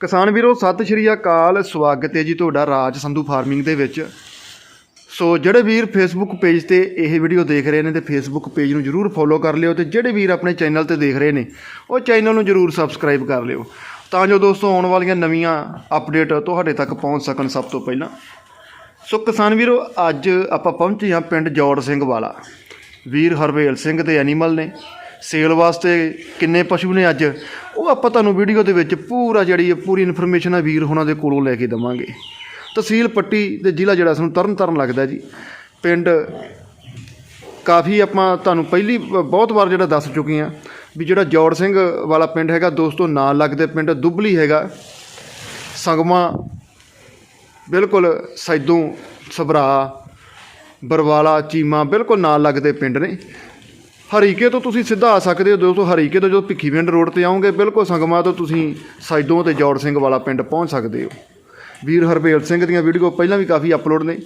ਕਿਸਾਨ ਵੀਰੋ, ਸਤਿ ਸ਼੍ਰੀ ਅਕਾਲ, ਸਵਾਗਤ ਹੈ ਜੀ ਤੁਹਾਡਾ ਰਾਜ ਸੰਧੂ ਫਾਰਮਿੰਗ ਦੇ ਵਿੱਚ। ਸੋ ਜਿਹੜੇ ਵੀਰ ਫੇਸਬੁੱਕ ਪੇਜ ਤੇ ਇਹ ਵੀਡੀਓ ਦੇਖ ਰਹੇ ਨੇ ਤੇ ਫੇਸਬੁੱਕ ਪੇਜ ਨੂੰ ਜਰੂਰ ਫੋਲੋ ਕਰ ਲਿਓ ਤੇ ਜਿਹੜੇ ਵੀਰ ਆਪਣੇ ਚੈਨਲ ਤੇ ਦੇਖ ਰਹੇ ਨੇ, ਉਹ ਚੈਨਲ ਨੂੰ ਜਰੂਰ ਸਬਸਕ੍ਰਾਈਬ ਕਰ ਲਿਓ। ਤਾਂ ਜੋ ਦੋਸਤੋ, ਆਉਣ ਵਾਲੀਆਂ ਨਵੀਆਂ ਅਪਡੇਟ ਤੁਹਾਡੇ ਤੱਕ ਪਹੁੰਚ ਸਕਣ ਸਭ ਤੋਂ ਪਹਿਲਾਂ। ਸੋ ਕਿਸਾਨ ਵੀਰੋ, ਅੱਜ ਆਪਾਂ ਪਹੁੰਚੇ ਹਾਂ ਪਿੰਡ ਜੋੜ ਸਿੰਘ ਵਾਲਾ। ਵੀਰ ਹਰਵੇਲ ਸਿੰਘ ਦੇ ਐਨੀਮਲ ਨੇ। ਸੇਲ ਵਾਸਤੇ ਕਿੰਨੇ ਪਸ਼ੂ ਨੇ ਅੱਜ, ਉਹ ਆਪਾਂ ਤੁਹਾਨੂੰ ਵੀਡੀਓ ਦੇ ਵਿੱਚ ਪੂਰਾ ਜਿਹੜੀ ਇਹ ਪੂਰੀ ਇਨਫੋਰਮੇਸ਼ਨ ਆ ਵੀਰ ਹੋਣਾ ਦੇ ਕੋਲੋਂ ਲੈ ਕੇ ਦਵਾਂਗੇ। ਤਹਿਸੀਲ ਪੱਟੀ ਤੇ ਜ਼ਿਲ੍ਹਾ ਜਿਹੜਾ ਸਾਨੂੰ ਤਰਨ ਤਾਰਨ ਲੱਗਦਾ ਜੀ। ਪਿੰਡ ਕਾਫੀ ਆਪਾਂ ਤੁਹਾਨੂੰ ਪਹਿਲੀ ਬਹੁਤ ਵਾਰ ਜਿਹੜਾ ਦੱਸ ਚੁੱਕੇ ਹਾਂ ਵੀ ਜਿਹੜਾ ਜੋੜ ਸਿੰਘ ਵਾਲਾ ਪਿੰਡ ਹੈਗਾ, ਦੋਸਤੋ ਨਾਲ ਲੱਗਦੇ ਪਿੰਡ ਦੁੱਬਲੀ ਹੈਗਾ। ਸੰਗਮਾ ਬਿਲਕੁਲ ਸੈਦੋਂ, ਸਭਰਾ, ਬਰਵਾਲਾ, ਚੀਮਾ ਬਿਲਕੁਲ ਨਾਲ ਲੱਗਦੇ ਪਿੰਡ ਨੇ। ਹਰੀਕੇ ਤੋਂ ਤੁਸੀਂ ਸਿੱਧਾ ਆ ਸਕਦੇ ਹੋ ਦੋਸਤੋ, ਹਰੀਕੇ ਤੋਂ ਜਦੋਂ ਭਿੱਖੀਵਿੰਡ ਰੋਡ ਤੇ ਆਓਗੇ ਬਿਲਕੁਲ ਸੰਗਮਾ ਤੋਂ ਤੁਸੀਂ ਸਾਈਦੋਂ ਤੇ ਜੋੜ ਸਿੰਘ ਵਾਲਾ ਪਿੰਡ ਪਹੁੰਚ ਸਕਦੇ ਹੋ। ਵੀਰ ਹਰਬੇਲ ਸਿੰਘ ਦੀਆਂ ਵੀਡੀਓ ਪਹਿਲਾਂ ਵੀ ਕਾਫੀ ਅਪਲੋਡ ਨੇ,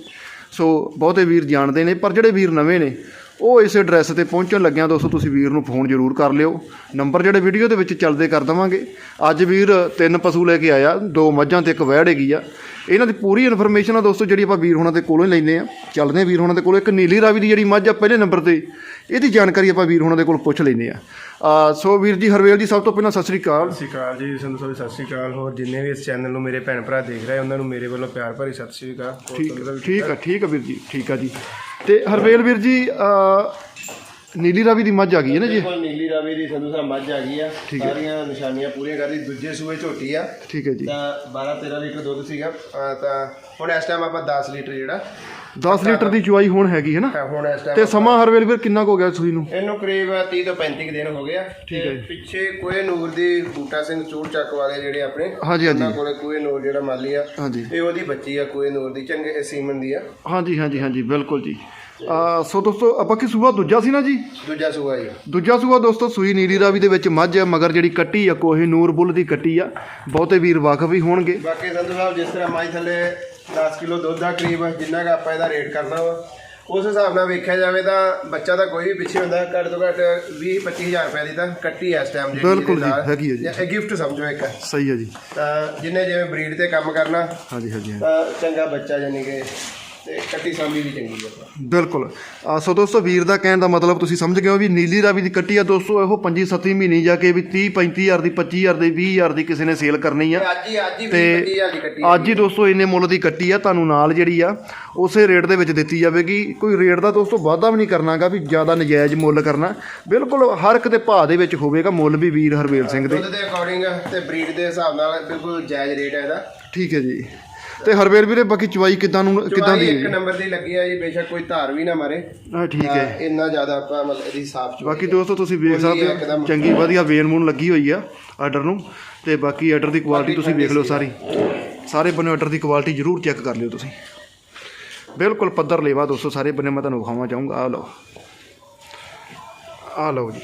ਸੋ ਬਹੁਤੇ ਵੀਰ ਜਾਣਦੇ ਨੇ, ਪਰ ਜਿਹੜੇ ਵੀਰ ਨਵੇਂ ਨੇ, ਉਹ ਇਸ ਐਡਰੈਸ ਤੇ ਪਹੁੰਚਣ ਲੱਗਿਆ ਦੋਸਤੋ, ਤੁਸੀਂ ਵੀਰ ਨੂੰ ਫੋਨ ਜ਼ਰੂਰ ਕਰ ਲਿਓ। ਨੰਬਰ ਜਿਹੜੇ ਵੀਡੀਓ ਦੇ ਵਿੱਚ ਚੱਲਦੇ ਕਰ ਦਵਾਂਗੇ। ਅੱਜ ਵੀਰ ਤਿੰਨ ਪਸ਼ੂ ਲੈ ਕੇ ਆਇਆ, ਦੋ ਮੱਝਾਂ ਤੇ ਇੱਕ ਵਹਿੜ ਹੈਗੀ ਆ। ਇਹਨਾਂ ਦੀ ਪੂਰੀ ਇਨਫੋਰਮੇਸ਼ਨ ਆ ਦੋਸਤੋ ਜਿਹੜੀ ਆਪਾਂ ਵੀਰ ਹੋਣਾ ਦੇ ਕੋਲੋਂ ਹੀ ਲੈਂਦੇ ਆ। ਚੱਲਦੇ ਆ ਵੀਰ ਹੋਣਾ ਦੇ ਕੋਲੋਂ। ਇੱਕ ਨੀਲੀ ਰਾਵੀ ਦੀ ਜਿਹੜੀ ਮੱਝ ਆ ਪਹਿਲੇ ਨੰਬਰ ਤੇ ਇਹਦੀ ਜਾਣਕਾਰੀ ਆਪਾਂ ਵੀਰ ਹੋਣਾ ਦੇ ਕੋਲ ਪੁੱਛ ਲੈਂਦੇ ਆ। ਆ ਸੋ ਵੀਰ ਜੀ ਹਰਵੇਲ ਜੀ ਸਭ ਤੋਂ ਪਹਿਲਾਂ ਸਤਿ ਸ੍ਰੀ ਅਕਾਲ। ਸਤਿ ਸ਼੍ਰੀ ਅਕਾਲ ਜੀ ਸੰਧੂ ਸਾਹਿਬ ਸਤਿ ਸ਼੍ਰੀ ਅਕਾਲ। ਹੋਰ ਜਿੰਨੇ ਵੀ ਇਸ ਚੈਨਲ ਨੂੰ ਮੇਰੇ ਭੈਣ ਭਰਾ ਦੇਖ ਰਹੇ ਉਹਨਾਂ ਨੂੰ ਮੇਰੇ ਵੱਲੋਂ ਪਿਆਰ ਭਰੀ ਸਤਿ ਸ਼੍ਰੀ ਅਕਾਲ। ਠੀਕ ਠੀਕ ਆ? ਠੀਕ ਆ ਵੀਰ ਜੀ ਠੀਕ ਆ ਜੀ। ਤੇ ਹਰਵੇਲ ਵੀਰ ਜੀ ਆ ਨੀਲੀ ਰਾਵੀ ਦੀ ਮੱਝ ਆ ਗਈ ਹੈ ਨਾ ਜੀ? ਬਿਲਕੁਲ ਨੀਲੀ ਰਾਵੀ ਦੀ ਸੰਧੂ ਸਾਹਿਬ ਮੱਝ ਆ ਗਈ ਆ। ਸਾਰੀਆਂ ਨਿਸ਼ਾਨੀਆਂ ਪੂਰੀਆਂ ਕਰਦੀ ਦੂਜੇ ਸੂਏ ਝੋਟੀ ਆ। ਠੀਕ ਹੈ ਜੀ। ਤਾਂ 12 13 ਲੀਟਰ ਦੁੱਧ ਸੀਗਾ। ਅਹ ਤਾਂ ਹੁਣ ਇਸ ਟਾਈਮ ਆਪਾਂ 10 ਲੀਟਰ ਜਿਹੜਾ 10 ਲੀਟਰ ਦੀ ਚੁਆਈ ਹੁਣ ਹੈਗੀ ਹੈ ਨਾ? ਹੈ ਹੁਣ ਇਸ ਤੇ ਟਾਈਮ ਸਮਾਂ ਹਰਵੇਲ ਵੀਰ ਕਿੰਨਾ ਕੁ ਹੋ ਗਿਆ ਸੂਈ ਨੂੰ? ਇਹਨੂੰ ਕਰੀਬ 30 ਤੋਂ 35 ਕੁ ਦਿਨ ਹੋ ਗਿਆ ਠੀਕ ਹੈ ਪਿੱਛੇ ਕੋਏ ਨੂਰ ਦੀ ਬੂਟਾ ਸਿੰਘ ਚੂੜ ਚੱਕ ਵਾਲੇ ਜਿਹੜੇ ਆਪਣੇ ਹਾਂਜੀ ਹਾਂਜੀ। ਉਹਨਾਂ ਕੋਲੇ ਕੋਏ ਨੂਰ ਜਿਹੜਾ ਮਾਲੀ ਆ। ਹਾਂਜੀ। ਇਹ ਉਹਦੀ ਬੱਚੀ ਆ ਕੋਏ ਨੂਰ ਦੀ। ਚੰਗੇ ਸੀਮਨ ਦੀ ਆ। ਹਾਂਜੀ ਹਾਂਜੀ ਹਾਂਜੀ ਬਿਲਕੁਲ ਜੀ। ਆ ਸੋ ਦੋਸਤੋ ਆਪਾਂ ਕੀ ਸੂਆ? ਦੂਜਾ ਸੀ ਨਾ ਜੀ? ਦੂਜਾ ਸੂਆ ਜੀ। ਦੂਜਾ ਸੂਆ ਦੋਸਤੋ ਸੂਈ ਨੀਲੀ ਰਾਵੀ ਦੇ ਵਿੱਚ ਮੱਝ ਆ ਮਗਰ ਜਿਹੜੀ ਕੱਟੀ ਆ ਕੋਹੇ ਨੂਰ ਬੁੱਲ ਦੀ ਕੱਟੀ ਆ। ਬਹੁਤੇ ਵੀਰ ਵਾਕਫ ਵੀ ਹੋਣਗੇ। ਬਾਕੀ ਸੰਧੂ ਸਾਹਿਬ ਜਿਸ ਤਰ੍ਹਾਂ ਮਾਈ ਥੱਲੇ 10 ਕਿਲੋ ਦੁੱਧ ਦਾ ਕਰੀਬ ਜਿੰਨਾ ਕੁ ਆਪਾਂ ਇਹਦਾ ਰੇਟ ਕਰਨਾ ਵਾ ਉਸ ਹਿਸਾਬ ਨਾਲ ਵੇਖਿਆ ਜਾਵੇ ਤਾਂ ਬੱਚਾ ਤਾਂ ਕੋਈ ਵੀ ਪਿੱਛੇ ਹੁੰਦਾ ਘੱਟ ਤੋਂ ਘੱਟ 20 25000 ਰੁਪਏ ਦੀ ਤਾਂ ਕੱਟੀ ਐ ਇਸ ਟਾਈਮ ਜਿਹੜੀ ਬਿਲਕੁਲ ਜੀ। ਹੈਗੀ ਹੈ ਜੀ। ਇਹ ਗਿਫਟ ਸਮਝੋ ਇੱਕ। ਸਹੀ ਹੈ ਜੀ। ਤਾਂ ਜਿੰਨੇ ਜਿਵੇਂ ਬਰੀਡ ਤੇ ਕੰਮ ਕਰਨਾ ਹਾਂਜੀ ਹਾਂਜੀ ਹਾਂਜੀ। ਤਾਂ ਚੰਗਾ ਬੱਚਾ ਜਾਨੀ ਕਿ ਤੇ ਕੱਟੀ ਸਾਂਭੀ ਵੀ ਚੰਗੀ ਆ। ਬਿਲਕੁਲ। ਸੋ ਦੋਸਤੋ ਵੀਰ ਦਾ ਕਹਿਣ ਦਾ ਮਤਲਬ ਤੁਸੀਂ ਸਮਝ ਗਏ ਹੋ ਵੀ ਨੀਲੀ ਰਾਵੀ ਦੀ ਕੱਟੀ ਆ ਦੋਸਤੋ ਇਹੋ 25 27 ਮਹੀਨੇ ਜਾ ਕੇ ਵੀ 30 35000 ਦੀ 25000 ਦੀ 20000 ਦੀ ਕਿਸੇ ਨੇ ਸੇਲ ਕਰਨੀ ਆ। ਤੇ ਅੱਜ ਹੀ ਅੱਜ ਹੀ ਤੇ 20000 ਦੀ ਕੱਟੀ ਅੱਜ ਹੀ ਦੋਸਤੋ ਇੰਨੇ ਮੁੱਲ ਦੀ ਕੱਟੀ ਆ ਤੁਹਾਨੂੰ ਨਾਲ ਜਿਹੜੀ ਆ ਉਸੇ ਰੇਟ ਦੇ ਵਿੱਚ ਦਿੱਤੀ ਜਾਵੇਗੀ। ਕੋਈ ਰੇਟ ਦਾ ਦੋਸਤੋ ਵਾਧਾ ਵੀ ਨਹੀਂ ਕਰਨਾਗਾ ਵੀ ਜ਼ਿਆਦਾ ਨਜਾਇਜ਼ ਮੁੱਲ ਕਰਨਾ। ਬਿਲਕੁਲ ਹਰ ਇੱਕ ਦੇ ਭਾਅ ਦੇ ਵਿੱਚ ਹੋਵੇਗਾ ਮੁੱਲ ਵੀ ਵੀਰ ਹਰਵੇਲ ਸਿੰਘ ਦੇ। ਦੁੱਧ ਦੇ ਅਕੋਰਡਿੰਗ ਤੇ ਬਰੀਡ ਦੇ ਹਿਸਾਬ ਨਾਲ ਬਿਲਕੁਲ ਜਾਇਜ਼ ਰੇਟ ਹੈ ਇਹਦਾ। ਠੀਕ ਹੈ ਜੀ। ਤੇ ਹਰਵੇਲ ਵੀਰੇ ਬਾਕੀ ਚਵਾਈ ਕਿਦਾਂ ਨੂੰ ਕਿਦਾਂ ਦੀ ਇੱਕ ਨੰਬਰ ਦੀ ਲੱਗੀ ਆ ਜੀ ਬੇਸ਼ੱਕ ਕੋਈ ਧਾਰ ਵੀ ਨਾ ਮਾਰੇ। ਆ ਠੀਕ ਹੈ। ਇੰਨਾ ਜ਼ਿਆਦਾ ਆਪਾਂ ਮਤਲਬ ਇਹਦੀ ਸਾਫ਼ ਚਵਾਈ ਬਾਕੀ ਦੋਸਤੋ ਤੁਸੀਂ ਵੇਖ ਸਕਦੇ ਹੋ ਇੱਕਦਮ। ਚੰਗੀ ਵਧੀਆ ਵੇਨ ਮੂਨ ਲੱਗੀ ਹੋਈ ਆ ਆਰਡਰ ਨੂੰ। ਤੇ ਬਾਕੀ ਆਰਡਰ ਦੀ ਕੁਆਲਿਟੀ ਤੁਸੀਂ ਵੇਖ ਲਓ ਸਾਰੀ। ਸਾਰੇ ਬੰਨੇ ਆਰਡਰ ਦੀ ਕੁਆਲਿਟੀ ਜ਼ਰੂਰ ਚੈੱਕ ਕਰ ਲਿਓ ਤੁਸੀਂ। ਬਿਲਕੁਲ ਪੱਧਰ ਲੇਵਾ ਦੋਸਤੋ ਸਾਰੇ ਬੰਨੇ ਮੈਂ ਤੁਹਾਨੂੰ ਵਿਖਾਵਾਂ ਚਾਹੂੰਗਾ। ਆ ਲਓ। ਆ ਲਓ ਜੀ।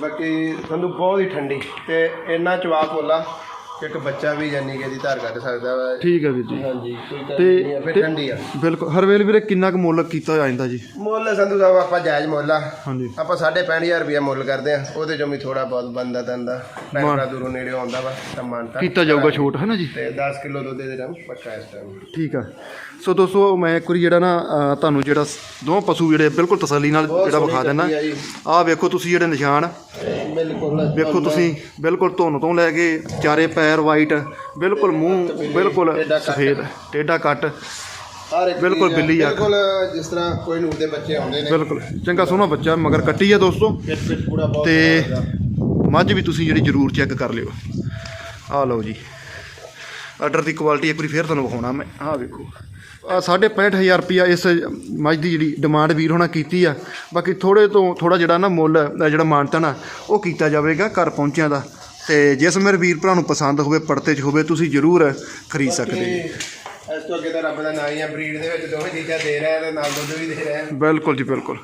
ਬਾਕੀ ਤੁਹਾਨੂੰ ਬਹੁਤ ਹੀ ਠੰਡੀ ਤੇ ਇੰਨਾ ਚਵਾ ਕੋਲਾ ਇੱਕ ਬੱਚਾ ਵੀ ਜਾਨੀ ਕਿ ਇਹਦੀ ਧਾਰ ਕੱਢ ਸਕਦਾ ਵਾ। ਠੀਕ ਹੈ ਵੀਰ ਜੀ। ਹਾਂਜੀ ਕੋਈ ਤਾਂ ਤੇ- ਨਹੀਂ ਆ, ਫਿਰ ਤੇ- ਠੰਡੀ ਆ। ਬਿਲਕੁਲ। ਹਰਵੇਲ ਵੀਰੇ ਕਿੰਨਾ ਕੁ ਮੁੱਲ ਕੀਤਾ ਜਾਂਦਾ ਜੀ? ਮੁੱਲ ਸੰਧੂ ਸਾਹਿਬ ਆਪਾਂ ਜਾਇਜ਼ ਮੁੱਲ ਆ। ਹਾਂਜੀ। ਆਪਾਂ 65000 ਰੁਪਇਆ ਮੁੱਲ ਕਰਦੇ ਆ। ਉਹਦੇ ਚੋਂ ਵੀ ਥੋੜਾ ਬਹੁਤ ਬੰਦਾ ਤੰਦਾ ਪੈਸਾ ਦੂਰੋਂ ਨੇੜੇ ਆਉਂਦਾ ਵਾ ਤਾਂ ਮਾਨਤਾ ਕੀਤਾ ਜਾਊਗਾ ਛੋਟ ਹੈ ਨਾ ਜੀ? ਤੇ 10 ਕਿਲੋ ਦੁੱਧ ਦੇ ਟਾਈਮ ਪੱਕਾ ਇਸ ਟਾਈਮ ਠੀਕ ਆ। ਸੋ ਦੋਸਤੋ ਮੈਂ ਇੱਕ ਵਾਰੀ ਜਿਹੜਾ ਨਾ ਤੁਹਾਨੂੰ ਜਿਹੜਾ ਸ- ਦੋਵਾਂ ਪਸ਼ੂ ਜਿਹੜੇ ਬਿਲਕੁਲ ਤਸੱਲੀ ਨਾਲ ਜਿਹੜਾ ਵਿਖਾ ਦਿੰਦਾ। ਆਹ ਵੇਖੋ ਤੁਸੀਂ ਜਿਹੜੇ ਨਿਸ਼ਾਨ। ਬਿਲਕੁਲ ਵੇਖੋ ਤੁਸੀਂ ਬਿਲਕੁਲ ਧੁੰਨ ਤੋਂ ਲੈ ਕੇ ਚਾਰੇ ਪੈਰ ਵਾਈਟ ਬਿਲਕੁਲ ਮੂੰਹ ਬਿਲਕੁਲ। ਸਫੇਦ ਟੇਢਾ ਕੱਟ। ਬਿਲਕੁਲ ਆ। ਬਿੱਲੀ ਅੱਖ। ਬਿਲਕੁਲ ਜਿਸ ਤਰ੍ਹਾਂ ਕੋਈ ਨੂਰ ਦੇ ਬੱਚੇ ਆਉਂਦੇ ਨੇ। ਬਿਲਕੁਲ। ਚੰਗਾ ਸੋਹਣਾ ਬੱਚਾ ਮਗਰ ਕੱਟੀ ਆ ਦੋਸਤੋ। ਤੇ। ਮੱਝ ਵੀ ਤੁਸੀਂ ਜਿਹੜੀ ਜ਼ਰੂਰ ਚੈੱਕ ਕਰ ਲਿਓ। ਆਹ ਲਓ ਜੀ। ਆਰਡਰ ਦੀ ਕੁਆਲਿਟੀ ਇੱਕ ਵਾਰੀ ਫੇਰ ਤੁਹਾਨੂੰ ਵਿਖਾਉਣਾ ਮੈਂ। ਆਹ ਵੇਖੋ। ਆ 65000 ਰੁਪਿਆ ਇਸ ਮੱਝ ਦੀ ਜਿਹੜੀ ਡਿਮਾਂਡ ਵੀਰ ਹੋਣਾ ਕੀਤੀ ਆ। ਬਾਕੀ ਥੋੜੇ ਤੋਂ ਥੋੜਾ ਜਿਹੜਾ ਨਾ ਮੁੱਲ ਜਿਹੜਾ ਮਾਨਤਨ ਆ ਉਹ ਕੀਤਾ ਜਾਵੇਗਾ ਘਰ ਪਹੁੰਚਿਆਂ ਦਾ। ਤੇ ਜਿਸ ਮੇਰੇ ਵੀਰ ਭਰਾ ਨੂੰ ਪਸੰਦ ਹੋਵੇ ਪੜਤੇ 'ਚ ਹੋਵੇ ਤੁਸੀਂ ਜ਼ਰੂਰ ਖਰੀਦ ਸਕਦੇ ਜੀ ਇਸ ਤੋਂ ਅੱਗੇ ਤਾਂ ਰੱਬ ਦਾ ਨਾਂ ਹੀ ਆ ਬਰੀਡ ਦੇ ਵਿੱਚ ਦੋਵੇਂ ਚੀਜ਼ਾਂ ਦੇ ਰਿਹਾ ਤੇ ਨਾਲ ਦੁੱਧ ਵੀ ਦੇ ਰਿਹਾ ਬਿਲਕੁਲ ਜੀ ਬਿਲਕੁਲ।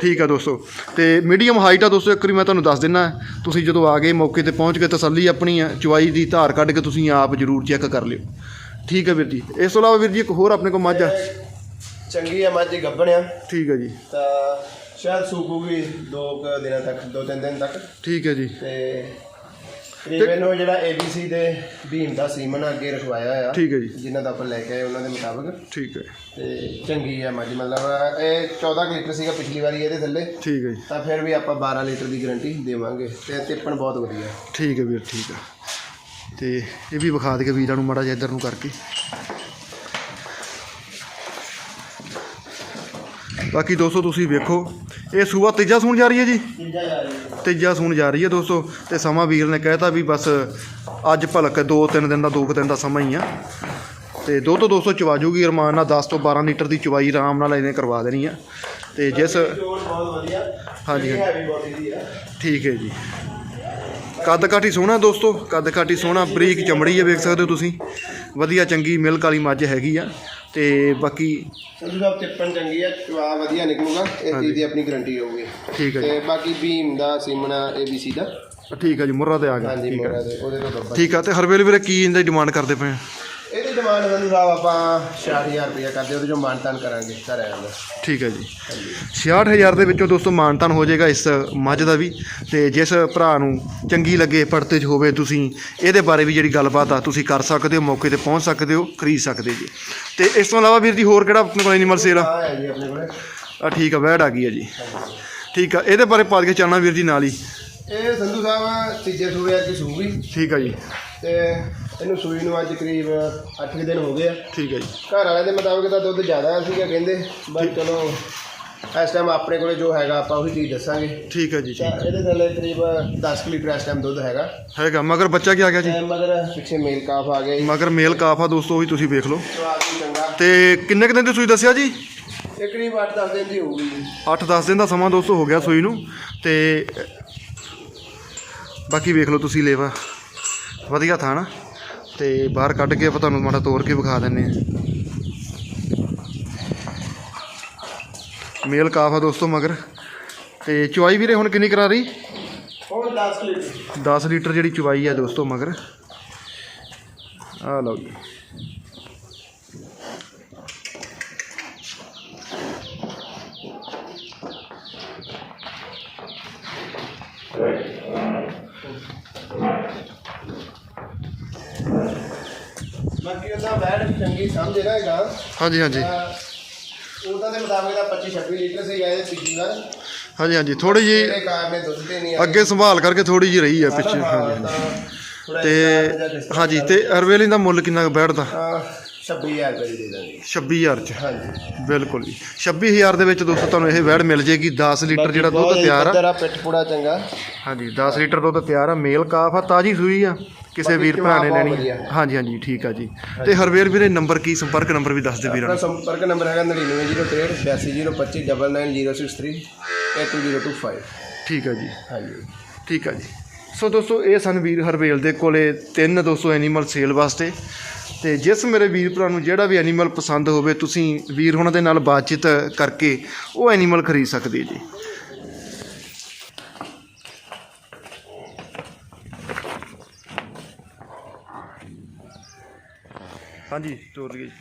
ਠੀਕ ਆ ਦੋਸਤੋ। ਤੇ ਮੀਡੀਅਮ ਹਾਈਟ ਆ ਦੋਸਤੋ ਇੱਕ ਵਾਰੀ ਮੈਂ ਤੁਹਾਨੂੰ ਦੱਸ ਦਿੰਨਾ ਤੁਸੀਂ ਜਦੋਂ ਆ ਗਏ ਮੌਕੇ ਤੇ ਪਹੁੰਚ ਕੇ ਤਸੱਲੀ ਆਪਣੀ ਚੁਆਈ ਦੀ ਧਾਰ ਕੱਢ ਕੇ ਤੁਸੀਂ ਆਪ ਜ਼ਰੂਰ ਚੈੱਕ ਕਰ ਲਿਓ। ਠੀਕ ਹੈ ਵੀਰ ਜੀ। ਇਸ ਤੋਂ ਇਲਾਵਾ ਵੀਰ ਜੀ ਇੱਕ ਹੋਰ ਆਪਣੇ ਕੋਲ ਮੱਝ ਆ। ਚੰਗੀ ਆ ਮੱਝ ਗੱਭਣ ਆ ਠੀਕ ਹੈ ਜੀ। ਤਾਂ ਸ਼ਾਇਦ ਸੂਕੂਗੀ ਦੋ ਕੁ ਦਿਨਾਂ ਤੱਕ ਦੋ ਤਿੰਨ ਦਿਨ ਤੱਕ। ਠੀਕ ਹੈ ਜੀ। ਤੇ ਕਰੀਬਨ ਉਹ ਜਿਹੜਾ ABC ਦੇ ਭੀਮ ਦਾ ਸੀਮਨ ਅੱਗੇ ਰਖਵਾਇਆ ਆ ਠੀਕ ਹੈ ਜੀ। ਜਿਨ੍ਹਾਂ ਦਾ ਆਪਾਂ ਲੈ ਕੇ ਆਏ ਉਹਨਾਂ ਦੇ ਮੁਤਾਬਕ। ਠੀਕ ਹੈ। ਤੇ ਚੰਗੀ ਆ ਮੱਝ ਮਤਲਬ ਇਹ 14 ਕੁ ਲੀਟਰ ਸੀਗਾ ਪਿਛਲੀ ਵਾਰੀ ਇਹਦੇ ਥੱਲੇ। ਠੀਕ ਹੈ ਜੀ। ਤਾਂ ਫਿਰ ਵੀ ਆਪਾਂ 12 ਲੀਟਰ ਦੀ ਗਾਰੰਟੀ ਦੇਵਾਂਗੇ। ਤੇ ਤਿੱਪਣ ਬਹੁਤ ਵਧੀਆ। ਠੀਕ ਹੈ ਵੀਰ ਠੀਕ ਆ ਤੇ ਇਹ ਵੀ ਵਿਖਾ ਦੇ ਕੇ ਵੀਰਾਂ ਨੂੰ ਮਾੜਾ ਜਿਹਾ ਇੱਧਰ ਨੂੰ ਕਰਕੇ। ਬਾਕੀ ਦੋਸਤੋ ਤੁਸੀਂ ਵੇਖੋ ਇਹ ਸੂਆ ਤੀਜਾ ਸੂਣ ਜਾ ਰਹੀ ਹੈ ਜੀ? ਤੀਜਾ ਜਾ ਰਹੀ ਤੀਜਾ ਸੂਣ ਜਾ ਰਹੀ ਹੈ ਦੋਸਤੋ ਤੇ ਸਮਾਂ ਵੀਰ ਨੇ ਕਹਿਤਾ ਵੀ ਬਸ ਅੱਜ ਭਲਕ 2-3 ਦਿਨ ਦਾ 2 ਦਿਨ ਦਾ ਸਮਾਂ ਹੀ ਆ। ਤੇ ਦੋ ਤੋਂ 200 ਚਵਾ ਜੂਗੀ ਅਰਮਾਨ ਨਾਲ 10 ਤੋਂ 12 ਲੀਟਰ ਦੀ ਚਵਾਈ ਆਰਾਮ ਨਾਲ ਇਹਨੇ ਕਰਵਾ ਦੇਣੀ ਆ। ਤੇ ਜਿਸ ਹਾਂਜੀ, ਹਾਂਜੀ। ਦੀ ਠੀਕ ਹੈ ਜੀ। ਕੱਦ ਕਾਠੀ ਸੋਹਣਾ ਦੋਸਤੋ ਕੱਦ ਕਾਠੀ ਸੋਹਣਾ ਬਰੀਕ ਚਮੜੀ ਹੈ ਵੇਖ ਸਕਦੇ ਹੋ ਤੁਸੀਂ। ਵਧੀਆ ਚੰਗੀ ਮਿਲਕ ਵਾਲੀ ਮੱਝ ਹੈਗੀ ਆ ਤੇ ਬਾਕੀ ਸੰਧੂ ਸਾਹਿਬ ਤਿੱਪਣ ਚੰਗੀ ਆ ਚਵਾ ਵਧੀਆ ਨਿਕਲੂਗਾ ਚੀਜ਼ ਦੀ ਆਪਣੀ ਗਾਰੰਟੀ ਹੋਊਗੀ। ਠੀਕ ਹੈ ਤੇ ਬਾਕੀ ਭੀਮ ਦਾ ਸੀਮਨਾ ABC ਦਾ। ਠੀਕ ਹੈ ਜੀ ਮੁਰਰਾ ਤੇ ਆ ਗਿਆ ਹਾਂਜੀ ਠੀਕ ਮੋਰਾ ਹੈ ਦੇ ਉਹਦੇ ਤੋਂ ਗੱਬਾ ਠੀਕ ਆ ਤੇ ਹਰਵੇਲ ਵੀਰੇ ਕੀ ਇਹਦੀ ਡਿਮਾਂਡ ਕਰਦੇ ਪਏ ਆ? ਡਿਮਾਂਡ ਸੰਧੂ ਸਾਹਿਬ ਆਪਾਂ 60000 ਰੁਪਇਆ ਕਰਦੇ ਉਹਦੇ ਚੋਂ ਮਾਨਤਾਨ ਕਰਾਂਗੇ ਘਰ ਆਇਆ ਦਾ। ਠੀਕ ਹੈ ਜੀ। 66000 ਦੇ ਵਿੱਚੋਂ ਦੋਸਤੋ ਮਾਨਤਾਨ ਹੋ ਜਾਏਗਾ ਇਸ ਮੱਝ ਦਾ ਵੀ। ਤੇ ਜਿਸ ਭਰਾ ਨੂੰ ਚੰਗੀ ਲੱਗੇ ਪੜਤੇ 'ਚ ਹੋਵੇ ਤੁਸੀਂ ਇਹਦੇ ਬਾਰੇ ਵੀ ਜਿਹੜੀ ਗੱਲਬਾਤ ਆ ਤੁਸੀਂ ਕਰ ਸਕਦੇ ਹੋ ਮੌਕੇ ਤੇ ਪਹੁੰਚ ਸਕਦੇ ਹੋ ਖਰੀਦ ਸਕਦੇ ਜੀ। ਤੇ ਇਸ ਤੋਂ ਇਲਾਵਾ ਵੀਰ ਜੀ ਹੋਰ ਕਿਹੜਾ ਆਪਣੇ ਕੋਲ ਐਨੀਮਲ ਸੇਲ ਆ? ਆ ਹੈ ਜੀ ਆਪਣੇ ਕੋਲੇ। ਆ ਠੀਕ ਆ ਵੈੜ ਆ ਗਈ ਆ ਜੀ। ਠੀਕ ਆ ਇਹਦੇ ਬਾਰੇ ਪਾ ਕੇ ਚੱਲਣਾ ਵੀਰ ਜੀ ਨਾਲ ਹੀ। ਇਹ ਸੰਧੂ ਸਾਹਿਬ ਤੀਜੇ ਸੂਬੇ ਅੱਜ ਸੂਬੀ। ਠੀਕ ਆ ਜੀ। ਤੇ ਇਹਨੂੰ ਸੂਈ ਨੂੰ ਅੱਜ ਕਰੀਬ 8 ਦਿਨ ਹੋ ਗਏ ਆ। ਠੀਕ ਹੈ ਜੀ। ਘਰ ਵਾਲਿਆਂ ਦੇ ਮੁਤਾਬਕ ਤਾਂ ਦੁੱਧ ਜ਼ਿਆਦਾ ਸੀਗਾ ਕਹਿੰਦੇ ਬਟ ਚਲੋ ਇਸ ਟਾਈਮ ਆਪਣੇ ਕੋਲੇ ਜੋ ਹੈਗਾ ਆਪਾਂ ਉਹੀ ਚੀਜ਼ ਦੱਸਾਂਗੇ। ਠੀਕ ਹੈ ਜੀ ਇਹਦੇ ਥੱਲੇ ਕਰੀਬ 10 ਕੁ ਲੀਟਰ ਇਸ ਟਾਈਮ ਦੁੱਧ ਹੈਗਾ। ਹੈਗਾ। ਮਗਰ ਬੱਚਾ ਕੀ ਆ ਗਿਆ ਜੀ? ਤੇ ਮਗਰ ਪਿੱਛੇ ਮੇਲ ਕਾਫ ਆ ਗਏ। ਮਗਰ ਮੇਲ ਕਾਫ ਆ ਦੋਸਤੋ ਉਹ ਤੁਸੀਂ ਵੇਖ ਲਓ। ਸਵਾਦ ਵੀ ਚੰਗਾ। ਤੇ ਕਿੰਨੇ ਕੁ ਦਿਨ ਦੀ ਸੂਈ ਦੱਸਿਆ ਜੀ? ਇਹ ਕਰੀਬ 8-10 ਦਿਨ ਦੀ ਹੋਊਗੀ ਜੀ। 8-10 ਦਿਨ ਦਾ ਸਮਾਂ ਦੋਸਤੋ ਹੋ ਗਿਆ ਸੂਈ ਨੂੰ। ਤੇ ਬਾਕੀ ਵੇਖ ਲਓ ਤੁਸੀਂ ਲੇਵਾ। ਵਧੀਆ ਥਾਣਾ ਤੇ ਬਾਹਰ ਕੱਢ ਕੇ ਆਪਾਂ ਤੁਹਾਨੂੰ ਮਾੜਾ ਤੋੜ ਕੇ ਵਿਖਾ ਦਿੰਨੇ ਆ ਮੇਲ ਕਾਫ ਆ ਦੋਸਤੋ ਮਗਰ। ਤੇ ਚੁਆਈ ਵੀਰੇ ਹੁਣ ਕਿੰਨੀ ਕਰਾ ਰਹੀ? ਹੁਣ 10 ਲੀਟਰ। 10 ਲੀਟਰ ਜਿਹੜੀ ਚੁਵਾਈ ਆ ਦੋਸਤੋ ਮਗਰ। ਆ ਲਓ ਜੀ। ਬਾਕੀ ਉਹਦਾ ਬੈਡ ਚੰਗੀ ਸਮਝ ਨਾ ਹੈਗਾ ਹਾਂਜੀ ਹਾਂਜੀ। ਤਾਂ ਉਹਦਾ ਦੇ ਮੁਤਾਬਕ ਤਾਂ 25-26 ਲੀਟਰ ਸੀ ਆਏ ਪਿਛਲੀ ਵਾਰ ਹਾਂਜੀ ਹਾਂਜੀ। ਥੋੜੀ ਜੀ ਇਹਦੇ ਕਾਰਨ ਦੁੱਧ ਤੇ ਨਹੀਂ ਅੱਗੇ ਸੰਭਾਲ ਕਰਕੇ ਥੋੜੀ ਜੀ ਰਹੀ ਆ ਪਿੱਛੇ। ਹਾਂਜੀ ਹਾਂਜੀ। ਤੇ ਹਾਂਜੀ ਤੇ ਅਰਵੇਲੀ ਦਾ ਮੁੱਲ ਕਿੰਨਾ ਬੈਠਦਾ 26000 ਰੁਪਏ ਦੀ ਦਾਂਗੇ। 26000 ਚ? ਹਾਂਜੀ। ਬਿਲਕੁਲ ਜੀ। 26000 ਦੇ ਵਿੱਚ ਦੋਸਤੋ ਤੁਹਾਨੂੰ ਇਹ ਵੈੜ ਮਿਲ ਜੇਗੀ। 10 ਲੀਟਰ ਜਿਹੜਾ ਦੁੱਧ ਤਿਆਰ ਆ। ਤੇਰਾ ਪਿੱਠ ਪੂੜਾ ਚੰਗਾ। ਹਾਂਜੀ 10 ਲੀਟਰ ਦੁੱਧ ਤਿਆਰ ਆ। ਮੇਲ ਕਾਫ ਆ ਤਾਜੀ ਸੂਈ ਆ। ਕਿਸੇ ਵੀਰ ਭਰਾ ਨੇ ਲੈਣੀ। ਹਾਂਜੀ ਹਾਂਜੀ ਠੀਕ ਆ ਜੀ। ਤੇ ਹਰਵੇਰ ਵੀਰੇ ਨੰਬਰ ਕੀ? ਸੰਪਰਕ ਨੰਬਰ ਵੀ ਦੱਸ ਦੇ ਵੀਰਾਂ ਨੂੰ। ਸੰਪਰਕ ਨੰਬਰ ਹੈਗਾ 9903 82025 99063 82025 ਠੀਕ ਆ ਜੀ। ਹਾਂਜੀ। ਠੀਕ ਆ ਜੀ। ਸੋ ਦੋਸਤੋ ਇਹ ਸਨ ਵੀਰ ਹਰਵੇਲ ਦੇ ਕੋਲੇ ਤਿੰਨ ਦੋਸਤੋ ਐਨੀਮਲ ਸੇਲ ਵਾਸਤੇ। ਤੇ ਜਿਸ ਮੇਰੇ ਵੀਰ ਭਰਾ ਨੂੰ ਜਿਹੜਾ ਵੀ ਐਨੀਮਲ ਪਸੰਦ ਹੋਵੇ, ਤੁਸੀਂ ਵੀਰ ਉਹਨਾਂ ਦੇ ਨਾਲ ਬਾਤਚੀਤ ਕਰਕੇ ਉਹ ਐਨੀਮਲ ਖਰੀਦ ਸਕਦੇ ਜੀ। ਹਾਂਜੀ, ਤੋਰ ਲਈਏ ਜੀ।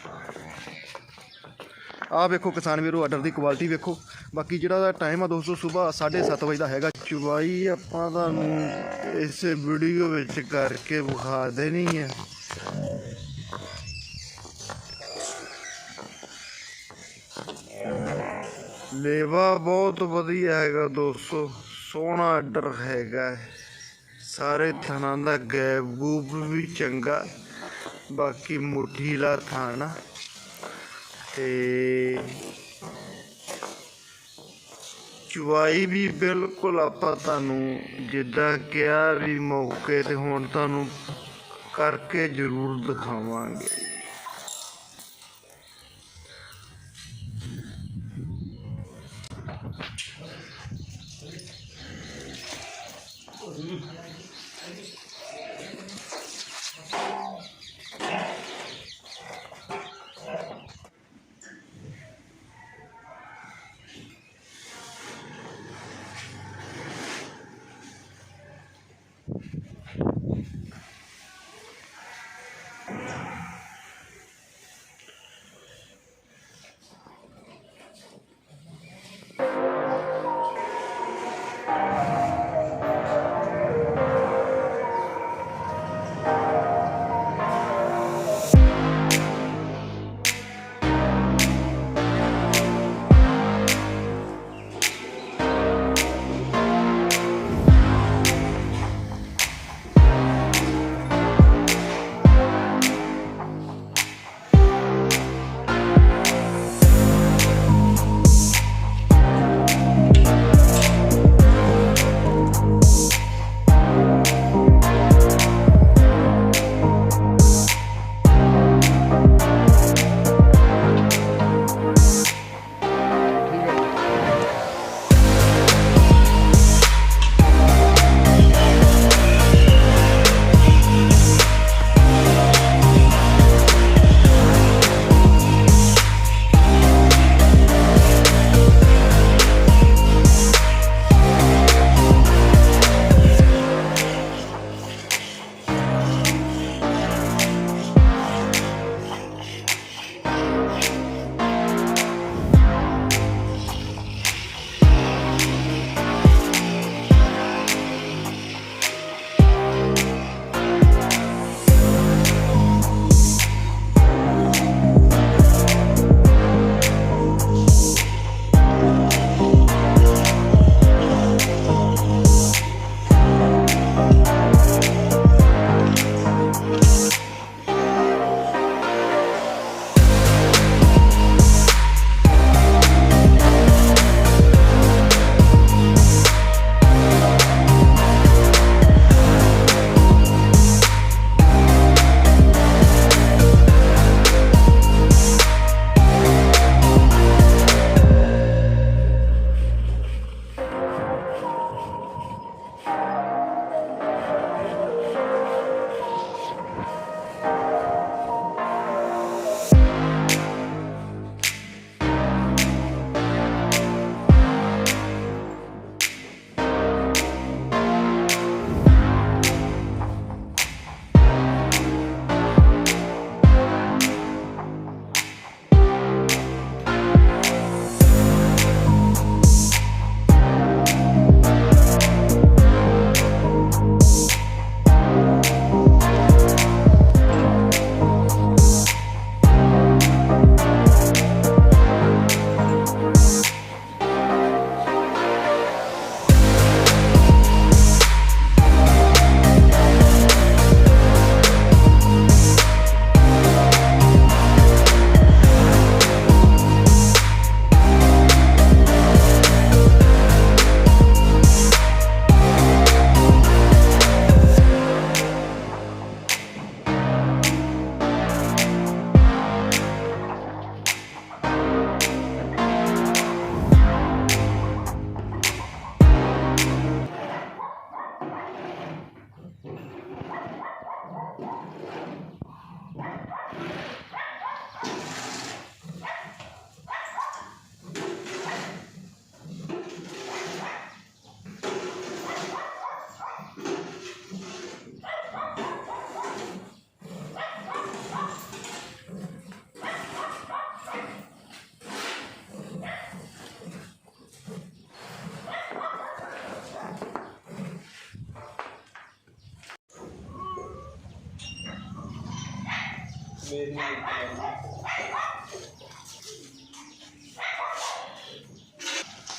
ਆਹ ਵੇਖੋ ਕਿਸਾਨ ਵੀਰੋ ਆਰਡਰ ਦੀ ਕੁਆਲਿਟੀ ਵੇਖੋ। ਬਾਕੀ ਜਿਹੜਾ ਦਾ ਟਾਈਮ ਆ ਦੋਸਤੋ, ਸਵੇਰ 7:30 ਵਜੇ ਦਾ ਹੈਗਾ। ਚੁਬਾਈ ਆਪਾਂ ਤੁਹਾਨੂੰ ਇਸ ਵੀਡੀਓ ਵਿੱਚ ਕਰਕੇ ਵਿਖਾ ਦੇਣੀ ਹੈ। ਲੇਵਾ ਬਹੁਤ ਵਧੀਆ ਹੈਗਾ ਦੋਸਤੋ, ਸੋਹਣਾ ਆਰਡਰ ਹੈਗਾ ਸਾਰੇ ਥਣਾਂ ਦਾ ਗੈਪ ਗੂਪ ਵੀ ਚੰਗਾ, ਬਾਕੀ ਮੁੱਠੀ ਲਾ ਥਾਣਾ। ਤੇ ਚੁਆਈ ਵੀ ਬਿਲਕੁਲ ਆਪਾਂ ਤੁਹਾਨੂੰ ਜਿੱਦਾਂ ਕਿਹਾ ਵੀ ਮੌਕੇ ਤੇ ਹੁਣ ਤੁਹਾਨੂੰ ਕਰਕੇ ਜ਼ਰੂਰ ਦਿਖਾਵਾਂਗੇ।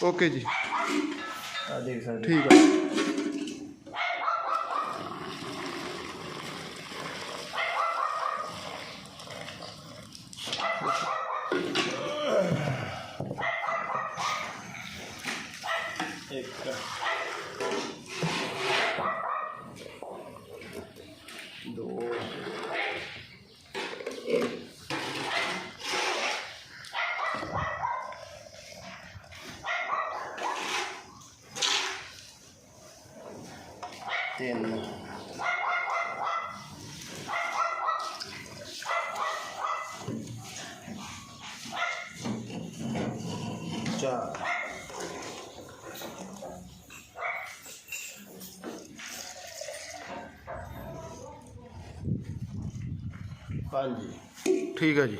ਓਕੇ ਜੀ। ਆ ਦੇਖ ਸਕਦੇ ਠੀਕ ਆ। ਤਿੰਨ। ਚਾਰ। ਹਾਂਜੀ ਠੀਕ ਹੈ ਜੀ।